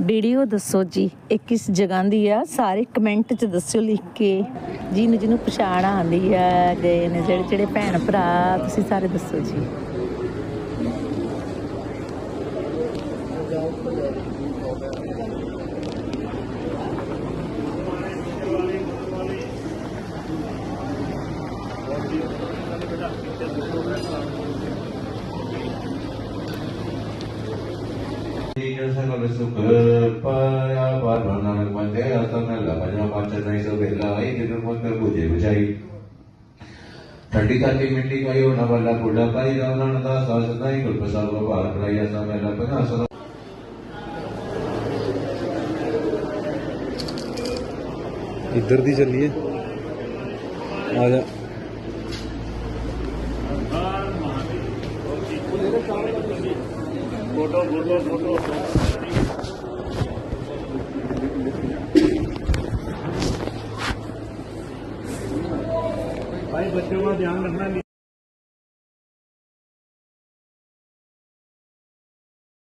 Video ਦੱਸੋ ਜੀ। ਇਹ ਕਿਸ ਜਗ੍ਹਾ ਦੀ ਆ? ਸਾਰੇ ਕਮੈਂਟ 'ਚ ਦੱਸਿਓ ਲਿਖ ਕੇ। ਜਿਹਨੂੰ ਜਿਹਨੂੰ ਪਛਾਣ ਆਉਂਦੀ ਆ। ਗਏ ਨੇ ਜਿਹੜੇ ਜਿਹੜੇ ਭੈਣ ਭਰਾ, ਤੁਸੀਂ ਸਾਰੇ ਦੱਸੋ ਜੀ। ਠੰਡੀ ਕਾਲੀ ਮਿੱਟੀ ਪਾਈ ਰਾਵਣ ਦਾ ਸਾਜ ਦਾ ਹੀ ਗੁਰਪ੍ਰਸਾਦ ਪ੍ਰਸਾਦ ਭਾਰ ਕਰਾਇਆ ਸਾ ਦੀ ਚੱਲੀਏ ਆ ਜਾ ਫੋਟੋ ਭਾਈ ਬੱਚਿਆਂ ਦਾ ਧਿਆਨ ਰੱਖਣਾ